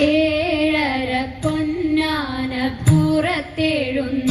ഏഴര പൊന്നാന പുറത്തെഴുന്ന.